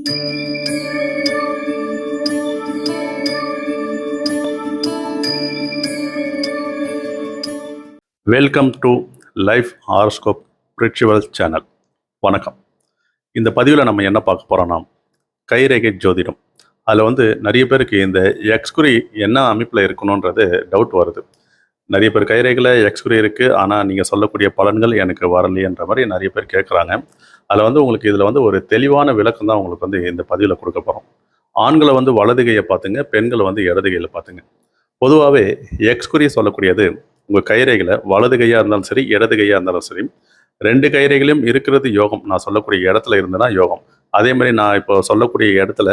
Welcome to life horoscope ritual channel வணக்கம். இந்த பதிவில் நம்ம என்ன பார்க்க போகிறோம்னா கைரேகை ஜோதிடம். அதில் வந்து நிறைய பேருக்கு இந்த எக்ஸ்குறி என்ன அமைப்பில் இருக்கணுன்றது டவுட் வருது. நிறைய பேர் கைரேகையில் எக்ஸ்குறி இருக்குது ஆனால் நீங்கள் சொல்லக்கூடிய பலன்கள் எனக்கு வரலையன்ற மாதிரி நிறைய பேர் கேட்குறாங்க அதில் வந்து உங்களுக்கு இதில் வந்து ஒரு தெளிவான விளக்கம் தான் உங்களுக்கு வந்து இந்த பதிவில் கொடுக்க போகிறோம் ஆண்களை வந்து வலது கையை பார்த்துங்க பெண்களை வந்து இடதுகையில் பார்த்துங்க. பொதுவாகவே எக்ஸ்குறி சொல்லக்கூடியது உங்கள் கைரைகளை வலது கையாக இருந்தாலும் சரி இடது கையாக இருந்தாலும் சரி ரெண்டு கைரைகளையும் இருக்கிறது யோகம். நான் சொல்லக்கூடிய இடத்துல இருந்தேன்னா யோகம். அதே மாதிரி நான் இப்போ சொல்லக்கூடிய இடத்துல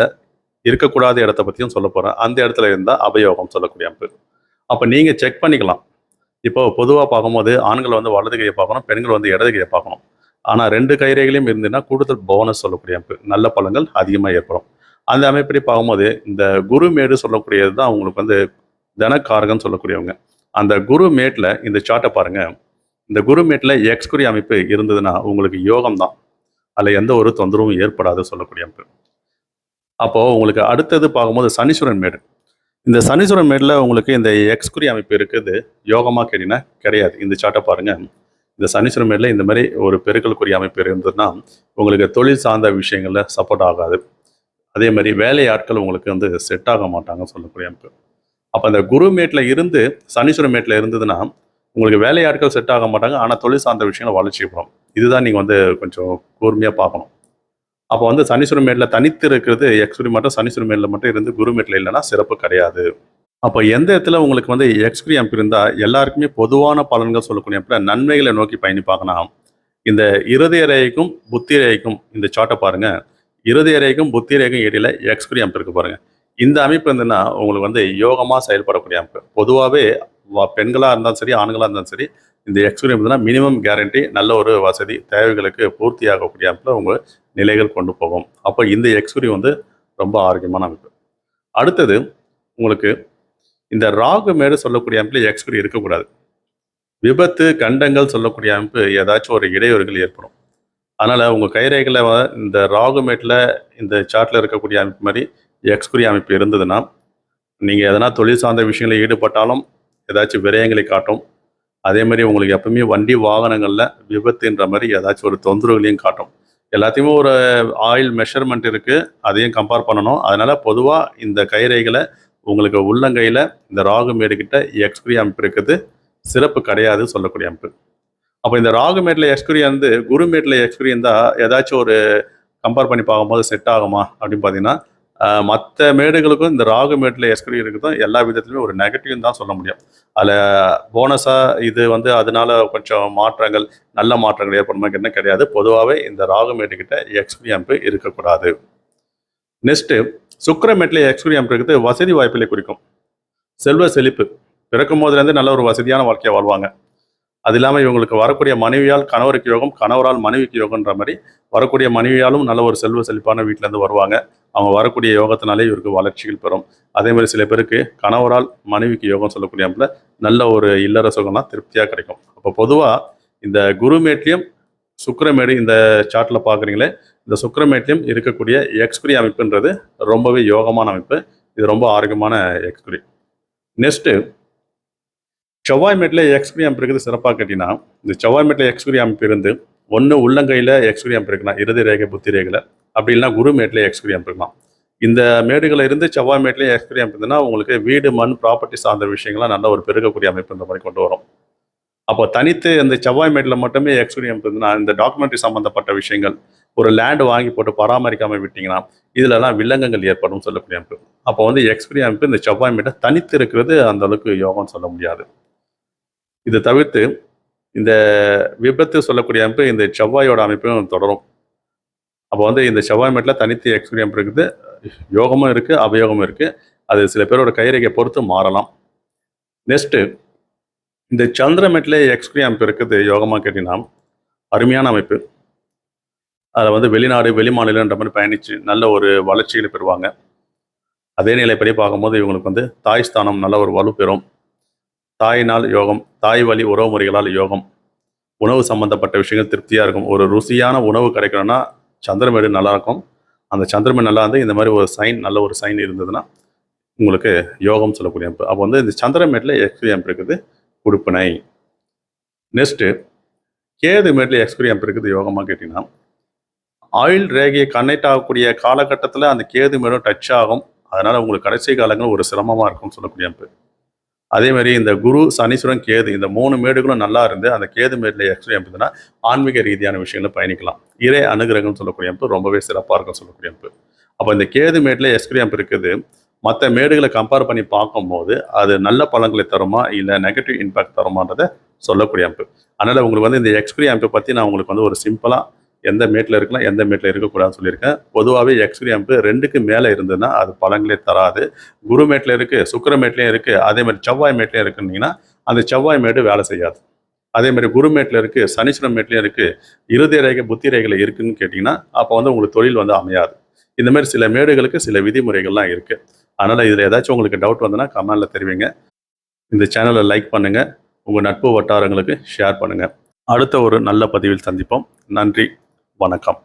இருக்கக்கூடாத இடத்த பற்றியும் சொல்ல போகிறேன் அந்த இடத்துல இருந்தால் அபயோகம் சொல்லக்கூடிய அமைப்பு. அப்போ நீங்கள் செக் பண்ணிக்கலாம். இப்போ பொதுவாக பார்க்கும்போது ஆண்கள் வந்து வலது கையை பார்க்கணும் பெண்கள் வந்து இடது கையை பார்க்கணும். ஆனால் ரெண்டு கைரேகையிலும் இருந்ததுன்னா கூடுதல் போனஸ் சொல்லக்கூடிய அமைப்பு. நல்ல பலன்கள் அதிகமாக ஏற்படும். அந்த அமைப்படி பார்க்கும்போது இந்த குருமேடு சொல்லக்கூடியது தான் உங்களுக்கு வந்து தனக்காரகன் சொல்லக்கூடியவங்க. அந்த குரு மேட்டில் இந்த சார்ட்டை பாருங்கள் இந்த குரு மேட்டில் எக்ஸ்குறி அமைப்பு இருந்ததுன்னா உங்களுக்கு யோகம் தான். அதில் எந்த ஒரு தொந்தரவும் ஏற்படாது சொல்லக்கூடிய அமைப்பு. அப்போது உங்களுக்கு அடுத்தது பார்க்கும்போது சனீஸ்வரன் மேடு. இந்த சனீஸ்வரன் மேடில் உங்களுக்கு இந்த எக்ஸ்குறி அமைப்பு இருக்குது. யோகமாக கேட்டீங்கன்னா கிடையாது. இந்த சார்ட்டை பாருங்கள் இந்த சனீஸ்வரம் மேடில் இந்த மாதிரி ஒரு பெருக்கலுக்குரிய அமைப்பு இருந்ததுன்னா உங்களுக்கு தொழில் சார்ந்த விஷயங்களில் சப்போர்ட் ஆகாது. அதே மாதிரி வேலையாட்கள் உங்களுக்கு வந்து செட் ஆக மாட்டாங்க சொல்லக்கூடிய அமைப்பு. அப்போ அந்த குரு மேட்டில் இருந்து சனீஸ்வரம் மேட்டில் இருந்ததுன்னா உங்களுக்கு வேலையாட்கள் செட் ஆக மாட்டாங்க. ஆனால் தொழில் சார்ந்த விஷயங்கள் வளர்ச்சி பெறும் இதுதான் நீங்கள் வந்து கொஞ்சம் கூர்மையாக பார்க்கணும். அப்போ வந்து சனீஸ்வரம் மேட்டில் தனித்து இருக்கிறது எக்ஸ்பிரி மட்டும் சனீஸ்வரம் மேட்டில் மட்டும் இருந்து குரு மேட்டில் இல்லைன்னா சிறப்பு கிடையாது. அப்போ எந்த இடத்துல உங்களுக்கு வந்து எக்ஸ்குரி அமைப்பு இருந்தால் எல்லாருக்குமே பொதுவான பலன்கள் சொல்லக்கூடிய அமைப்பில் நன்மைகளை நோக்கி பயணிப்பாங்கன்னா இந்த இருதய ரேகைக்கும் புத்தி ரேகைக்கும் இந்த சார்ட்டை பாருங்க. இருதய ரேகைக்கும் புத்தி ரேகைக்கும் இடையில எக்ஸ்குரி அமைப்பு இருக்கு பாருங்க. இந்த அமைப்பு இருந்ததுன்னா உங்களுக்கு வந்து யோகமாக செயல்படக்கூடிய அமைப்பு. பொதுவாகவே பெண்களாக இருந்தாலும் சரி ஆண்களாக இருந்தாலும் சரி இந்த எக்ஸ்குரி மினிமம் கேரண்டி நல்ல ஒரு வசதி தேவைகளுக்கு பூர்த்தி ஆகக்கூடிய அமைப்பில் உங்கள் நிலைகள் கொண்டு போகும். அப்போ இந்த எக்ஸ்குரி வந்து ரொம்ப ஆரோக்கியமான அமைப்பு. அடுத்தது உங்களுக்கு இந்த ராகு மேடு சொல்லக்கூடிய அமைப்பில் எக்ஸ்குடி இருக்கக்கூடாது. விபத்து கண்டங்கள் சொல்லக்கூடிய அமைப்பு ஏதாச்சும் ஒரு இடையூறுகள் ஏற்படும். அதனால் உங்கள் கைரேகையில் இந்த ராகு மேட்டில் இந்த சார்ட்டில் இருக்கக்கூடிய அமைப்பு மாதிரி எக்ஸ்குரி அமைப்பு இருந்ததுன்னா நீங்கள் எதனா தொழில் சார்ந்த விஷயங்களில் ஈடுபட்டாலும் ஏதாச்சும் விரயங்களை காட்டும். அதே மாதிரி உங்களுக்கு எப்பவுமே வண்டி வாகனங்களில் விபத்துன்ற மாதிரி ஏதாச்சும் ஒரு தொந்தரவுகளையும் காட்டும். எல்லாத்தையுமே ஒரு ஆயில் மெஷர்மெண்ட் இருக்குது அதையும் கம்பேர் பண்ணணும். அதனால் பொதுவாக இந்த கைரேகளை உங்களுக்கு உள்ளங்கையில் இந்த ராகு மேடுகிட்ட எக்ஸ்குரி அமைப்பு இருக்குது. சிறப்பு கிடையாது சொல்லக்கூடிய அமைப்பு அப்போ இந்த ராகு மேட்டில் வந்து குரு மேட்டில் இருந்தால் ஏதாச்சும் ஒரு கம்பேர் பண்ணி பார்க்கும்போது செட் ஆகுமா அப்படின்னு பார்த்தீங்கன்னா மற்ற மேடுகளுக்கும் இந்த ராகு மேட்டில் எஸ்கரி இருக்குதும் எல்லா விதத்துலையுமே ஒரு நெகட்டிவ் தான் சொல்ல முடியும். அதில் போனஸாக இது வந்து அதனால கொஞ்சம் மாற்றங்கள் நல்ல மாற்றங்கள் ஏற்படுமா என்ன கிடையாது. பொதுவாகவே இந்த ராகு மேட்டுக்கிட்ட எக்ஸ்குரி இருக்கக்கூடாது. நெக்ஸ்ட்டு சுக்கர மேட்டில் இருக்குது வசதி வாய்ப்புகளை குறிக்கும். செல்வ செழிப்பு. பிறக்கும் போதுலேருந்து நல்ல ஒரு வசதியான வாழ்க்கையை வாழ்வாங்க. அது இல்லாமல் இவங்களுக்கு வரக்கூடிய மனைவியால் கணவருக்கு யோகம் கணவரால் மனைவிக்கு யோகன்ற மாதிரி வரக்கூடிய மனைவியாலும் நல்ல ஒரு செல்வ செழிப்பான வீட்டிலேருந்து வருவாங்க. அவங்க வரக்கூடிய யோகத்தினாலே இவருக்கு வளர்ச்சிகள் பெறும். அதே மாதிரி சில பேருக்கு கணவரால் மனைவிக்கு யோகம் சொல்லக்கூடிய அமைப்பில் நல்ல ஒரு இல்லற சுகம்னா திருப்தியாக கிடைக்கும். அப்போ பொதுவாக இந்த குருமேட்லியம் சுக்கரமேடு இந்த சார்ட்டில் பார்க்குறீங்களே இந்த சுக்கரமேட்லையும் இருக்கக்கூடிய எக்ஸ்குரி அமைப்புன்றது ரொம்பவே யோகமான அமைப்பு. இது ரொம்ப ஆரோக்கியமான எக்ஸ்குரி நெக்ஸ்ட்டு செவ்வாய் மேட்டில் எக்ஸ்குரி அமைப்பு இருக்குது சிறப்பாக கேட்டிங்கன்னா இந்த செவ்வாய் மேட்டில் எக்ஸ்குரி அமைப்பு இருந்து ஒன்று உள்ளங்கையில் எக்ஸ்குரி அமைப்பு இருக்கலாம் இறுதி ரேகை புத்தி ரேகையில் அப்படி இல்லைனா குரு மேட்டில் எக்ஸ்குரி அமைப்பு இருக்கலாம் இந்த மேடுகளில் இருந்து செவ்வாய் மேட்லேயும் எக்ஸ்குரி அமைப்பு உங்களுக்கு வீடு மண் ப்ராப்பர்ட்டி சார்ந்த விஷயங்கள்லாம் நல்ல ஒரு பெருகக்கூடிய அமைப்பு இந்த மாதிரி கொண்டு வரும். அப்போ தனித்து இந்த செவ்வாய் மேட்டில் மட்டுமே எக்ஸ்பீரியம் அமைப்பு இருந்ததுன்னா இந்த டாக்குமெண்ட்ரி சம்மந்தப்பட்ட விஷயங்கள் ஒரு லேண்டு வாங்கி போட்டு பராமரிக்காமல் விட்டிங்கன்னா இதிலெல்லாம் வில்லங்கங்கள் ஏற்படும் சொல்லக்கூடிய அமைப்பு. அப்போ வந்து எக்ஸ்குரி அமைப்பு இந்த செவ்வாய் மேட்டை தனித்து இருக்கிறது அந்த அளவுக்கு சொல்ல முடியாது. இது தவிர்த்து இந்த விபத்து சொல்லக்கூடிய அமைப்பு இந்த செவ்வாயோட அமைப்பும் தொடரும். அப்போ வந்து இந்த செவ்வாய் மேட்டில் தனித்து எக்ஸ்பீரியன்ஸ் இருக்குது. யோகமும் இருக்குது அபயோகமும் இருக்குது. அது சில பேரோட கைரேகை பொறுத்து மாறலாம். நெக்ஸ்ட்டு இந்த சந்திர எக்ஸ்கிரி அமைப்பு இருக்குது யோகமாக கேட்டிங்கன்னா அருமையான அமைப்பு. அதில் வந்து வெளிநாடு வெளிமாநிலன்ற மாதிரி பயணித்து நல்ல ஒரு வளர்ச்சிகளை பெறுவாங்க. அதே நிலைப்படி பார்க்கும்போது இவங்களுக்கு வந்து தாய் ஸ்தானம் நல்ல ஒரு வலு பெறும். தாயினால் யோகம் தாய் வழி உறவு முறைகளால் யோகம். உணவு சம்பந்தப்பட்ட விஷயங்கள் திருப்தியாக இருக்கும். ஒரு ருசியான உணவு கிடைக்கணும்னா சந்திரமேடு நல்லாயிருக்கும் அந்த சந்திரமேடு நல்லா இருந்து இந்த மாதிரி ஒரு சைன் நல்ல ஒரு சைன் இருந்ததுன்னா உங்களுக்கு யோகம் சொல்லக்கூடிய அமைப்பு. அப்போ வந்து இந்த சந்திரமேட்டில் எக்ஸ்கிரி அமைப்பு இருக்குது. உறுப்பினை நெக்ஸ்ட்டு கேது மேட்டில் எக்ஸ்கிரி இருக்குது யோகமாக கேட்டிங்கன்னா. ஆயில் ரேகையை கனெக்ட் ஆகக்கூடிய காலகட்டத்தில் அந்த கேது மேலும் டச் ஆகும். அதனால் உங்களுக்கு கடைசி காலங்கள் ஒரு சிரமமாக இருக்கும்னு சொல்லக்கூடிய அமைப்பு அதேமாதிரி இந்த குரு சனீஸ்வரன் கேது இந்த மூணு மேடுகளும் நல்லா இருந்து அந்த கேது மேட்டில் எக்ஸ்ட்ரா அமைப்புனா ஆன்மீக ரீதியான விஷயங்களை பயணிக்கலாம். இறை அனுகிரகம்னு சொல்லக்கூடிய அமைப்பு ரொம்பவே சிறப்பாக இருக்கும் சொல்லக்கூடிய அமைப்பு அப்போ இந்த கேது மேட்டில் எக்ஸ்ட்ரா இருக்குது. மற்ற மேடுகளை கம்பேர் பண்ணி பார்க்கும்போது அது நல்ல பழங்களை தருமா இல்லை நெகட்டிவ் இம்பாக்ட் தருமான்றதை சொல்லக்கூடிய அமைப்பு. அதனால் உங்களுக்கு வந்து இந்த எக்ஸ்கிரி அம்பை பற்றி நான் உங்களுக்கு வந்து ஒரு சிம்பிளாக எந்த மேட்டில் இருக்கலாம் எந்த மேட்டில் இருக்கக்கூடாதுன்னு சொல்லியிருக்கேன். பொதுவாகவே எக்ஸ்கிரி அம்பு ரெண்டுக்கு மேலே இருந்ததுன்னா அது பழங்களே தராது. குரு மேட்டில் இருக்குது சுக்கர மேட்லேயும் இருக்குது அதே மாதிரி செவ்வாய் மேட்லேயும் இருக்குன்னீங்கன்னா அந்த செவ்வாய் மேடு வேலை செய்யாது. அதே மாதிரி குரு மேட்டில் இருக்குது சனீஸ்வரம் மேட்லேயும் இருக்குது இறுதி ரேகை புத்தி ரேகையில் இருக்குன்னு கேட்டிங்கன்னா அப்போ வந்து உங்களுக்கு தொழில் வந்து அமையாது. இந்த மாதிரி சில மேடுகளுக்கு சில விதிமுறைகள்லாம் இருக்குது அதனால் இதில் ஏதாச்சும் உங்களுக்கு டவுட் வந்ததுன்னா கமெண்டில் தெரிவிங்க. இந்த சேனலை லைக் பண்ணுங்கள் உங்கள் நட்பு வட்டாரங்களுக்கு ஷேர் பண்ணுங்கள் அடுத்த ஒரு நல்ல பதிவில் சந்திப்போம். நன்றி. வணக்கம்.